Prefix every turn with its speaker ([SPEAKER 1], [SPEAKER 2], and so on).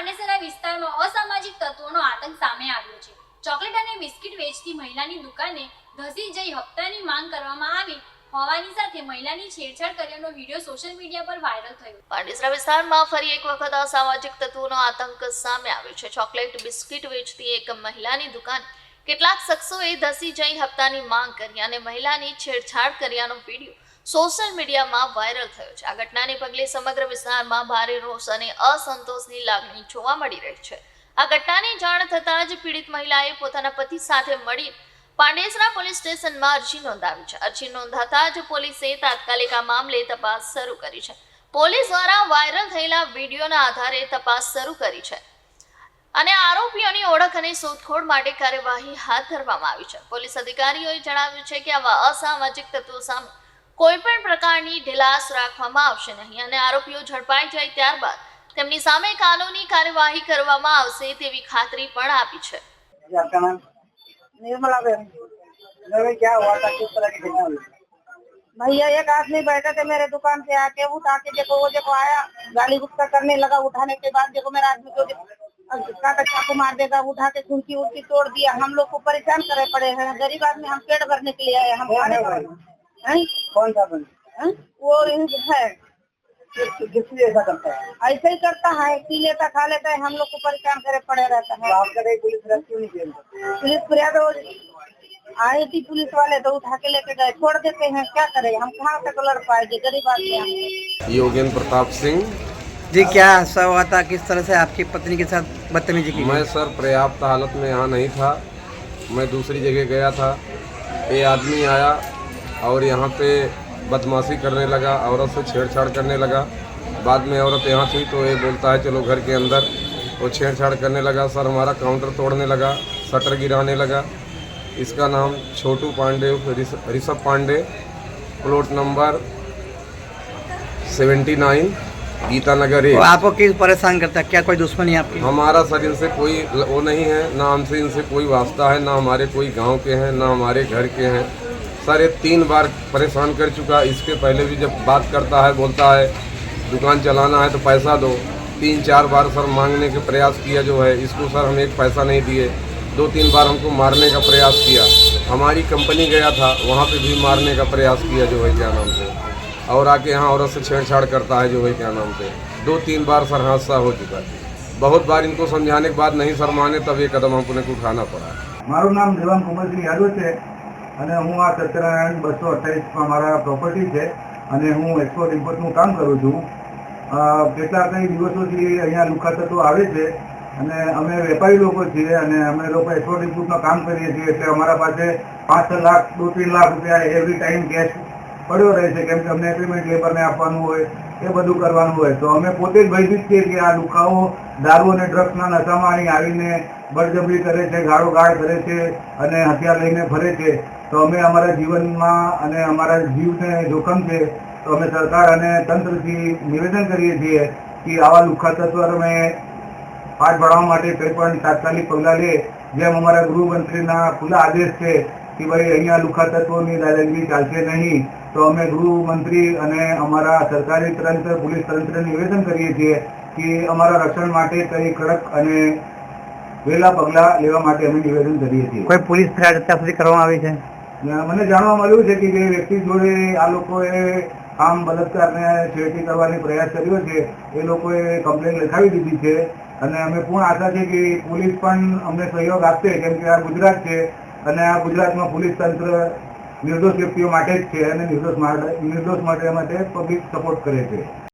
[SPEAKER 1] પાંડેસરા વિસ્તારમાં અસામાજિક તત્વોનો આતંક સામે આવ્યો છે. ચોકલેટ અને બિસ્કિટ વેચતી મહિલાની દુકાને ધસી જઈ હપ્તાની માંગ કરવામાં આવી હોવાની સાથે મહિલાની છેડછાડ કર્યાનો વીડિયો સોશિયલ મીડિયા પર વાયરલ થયો.
[SPEAKER 2] પાંડેસરા વિસ્તારમાં ફરી એક વખત અસામાજિક તત્વોનો આતંક સામે આવ્યો છે. ચોકલેટ, બિસ્કિટ વેચતી એક મહિલાની દુકાન કેટલાક શખ્સોએ ધસી જઈ હપ્તાની માંગ કરી અને મહિલાની છેડછાડ કર્યાનો વીડિયો સોશિયલ મીડિયામાં વાયરલ થયો છે. આ ઘટનાને પગલે સમગ્ર વિસ્તારમાં ભારે રોષ અને અસંતોષની લાગણી જોવા મળી રહી છે. આ ઘટનાની જાણ થતાં જ પીડિત મહિલાએ પોતાના પતિ સાથે મળી પાંડેસરા પોલીસ સ્ટેશનમાં અરજી નોંધાવી છે. અરજી નોંધાતા જ પોલીસે તાત્કાલિક આ મામલે તપાસ શરૂ કરી છે. પોલીસ દ્વારા વાયરલ થયેલા વિડીયોના આધારે તપાસ શરૂ કરી છે અને આરોપીઓની ઓળખ અને શોધખોળ માટે કાર્યવાહી હાથ ધરવામાં આવી છે. પોલીસ અધિકારીઓએ જણાવ્યું છે કે આવા અસામાજિક તત્વો સામે કોઈ પણ પ્રકારની ઢીલાસ રાખવામાં આવશે નહીં અને આરોપીઓ ઝડપાઈ જાય ત્યારબાદ તેમની સામે કાનૂની કાર્યવાહી કરવામાં આવશે તેવી ખાતરી પણ આપી છે
[SPEAKER 3] जी आपका नाम निर्मला बहन मेरे क्या हुआ था किस तरह की घटना हुई भैया एक आदमी बैठे थे मेरे दुकान पे आके उठा के देखो वो देखो आया गाली गुस्सा करने लगा उठाने के बाद देखो मेरा आदमी को काटा चाकू मार देगा उठा के खिड़की उड़की तोड़ दिया हम लोग को परेशान करे पड़े हैं गरीब आदमी हम पेट भरने के लिए आए हम खाने हैं?
[SPEAKER 4] कौन सा बंद
[SPEAKER 3] वो है।
[SPEAKER 4] किस लिए ऐसा करता है?
[SPEAKER 3] ऐसे ही करता है पी लेता खा लेता है हम लोग को परेशान करे पड़े रहता
[SPEAKER 4] तो
[SPEAKER 3] है
[SPEAKER 4] आपका कहीं पुलिस क्यों नहीं
[SPEAKER 3] पुलिस फरियाद हो आए थी पुलिस वाले तो उठा के लेके गए छोड़ देते हैं क्या करें? हम कहाँ तक लड़ पाएँगे गरीब आदमी
[SPEAKER 5] योगेंद्र प्रताप सिंह।
[SPEAKER 4] जी क्या हादसा हुआ था? किस तरह से आपकी पत्नी के साथ बदतमीजी की
[SPEAKER 5] मैं सर पर्याप्त हालत में यहाँ नहीं था। मैं दूसरी जगह गया था। ये आदमी आया और यहाँ पे बदमाशी करने लगा औरत से छेड़छाड़ करने लगा। बाद में औरत यहाँ थी तो ये बोलता है चलो घर के अंदर। वो छेड़छाड़ करने लगा सर हमारा काउंटर तोड़ने लगा शटर गिराने लगा। इसका नाम Chhotu Pande Rishabh Pande. Plot number seventy nine Geeta
[SPEAKER 4] Nagar
[SPEAKER 5] है
[SPEAKER 4] आपको किस परेशान करता है? क्या कोई दुश्मनी आपकी?
[SPEAKER 5] हमारा सर इनसे कोई वो नहीं है ना हमसे इनसे कोई वास्ता है ना हमारे कोई गाँव के हैं ना हमारे घर के हैं। सर ये तीन बार परेशान कर चुका इसके पहले भी जब बात करता है बोलता है दुकान चलाना है तो पैसा दो तीन चार बार सर मांगने के प्रयास किया जो है इसको सर हम एक पैसा नहीं दिए दो तीन बार हमको मारने का प्रयास किया हमारी कंपनी गया था वहाँ पे भी मारने का प्रयास किया जो है क्या नाम से और आके यहाँ औरत से छेड़छाड़ करता है जो है क्या नाम से दो तीन बार सर हादसा हो चुका है बहुत बार इनको समझाने के बाद नहीं सर माने तब ये कदम हमको को उठाना पड़ा
[SPEAKER 6] મારું નામ દેવાંગ કુમારસિંહ યાદવ છે અને હું આ સત્યનારાયણ બસો અઠ્યાવીસમાં મારા પ્રોપર્ટી છે અને હું એક્સપોર્ટ ઇમ્પોર્ટનું કામ કરું છું. કેટલા કંઈ દિવસોથી અહીંયા લુખા તત્વો આવે છે અને અમે વેપારી લોકો છીએ અને અમે લોકો એક્સપોર્ટ ઇમ્પોર્ટનું કામ કરીએ છીએ એટલે અમારા પાસે પાંચ છ લાખ, દો ત્રણ લાખ રૂપિયા એવરી ટાઈમ કેશ પડ્યો રહે છે, કેમ કે અમને એગ્રીમેન્ટ લેબરને આપવાનું હોય, એ બધું કરવાનું હોય. તો અમે પોતે જ ભયભીત છીએ કે આ લુકાઓ દારૂ અને ડ્રગ્સના નશામાં અહીં આવીને બળજબરી કરે છે, ગાળો ગાળ કરે છે અને હથિયાર લઈને ફરે છે. તો અમે અમારા જીવનમાં અને અમારા જીવને જોખમ છે, તો અમે સરકાર અને તંત્રથી નિવેદન કરીએ છીએ કે આવા લુખ્ખા તત્વ અમે પાઠ ભણાવવા માટે કંઈ પણ તાત્કાલિક પગલાં લે. જેમ અમારા ગૃહમંત્રીના ખુલ્લા આદેશ છે કે ભાઈ અહીંયા લુખા તત્વોની દાદાગીરી ચાલશે નહીં, તો અમે ગૃહમંત્રી અને અમારા સરકારી તંત્ર, પોલીસ તંત્રને નિવેદન કરીએ છીએ કે અમારા રક્ષણ માટે કઈ કડક અને વહેલા પગલાં લેવા માટે અમે નિવેદન કરીએ છીએ.
[SPEAKER 4] કોઈ પોલીસ ફરિયાદ અત્યાર સુધી કરવામાં આવી છે?
[SPEAKER 6] મને જાણવા મળ્યું છે કે જે વ્યક્તિ જોડે આ લોકોએ આમ બલાત્કારને છેડતી કરવાની પ્રયાસ કર્યો છે, એ લોકોએ કમ્પ્લેન લખાવી દીધી છે. અને અમે પૂર્ણ આશા છે કે પોલીસ પણ અમને સહયોગ આપશે, કેમ કે આ ગુજરાત છે અને આ ગુજરાતમાં પોલીસ તંત્ર નિર્દોષ વ્યક્તિઓ માટે જ છે અને નિર્દોષ માટે નિર્દોષ માટે માટે પબ્લિક સપોર્ટ કરે છે.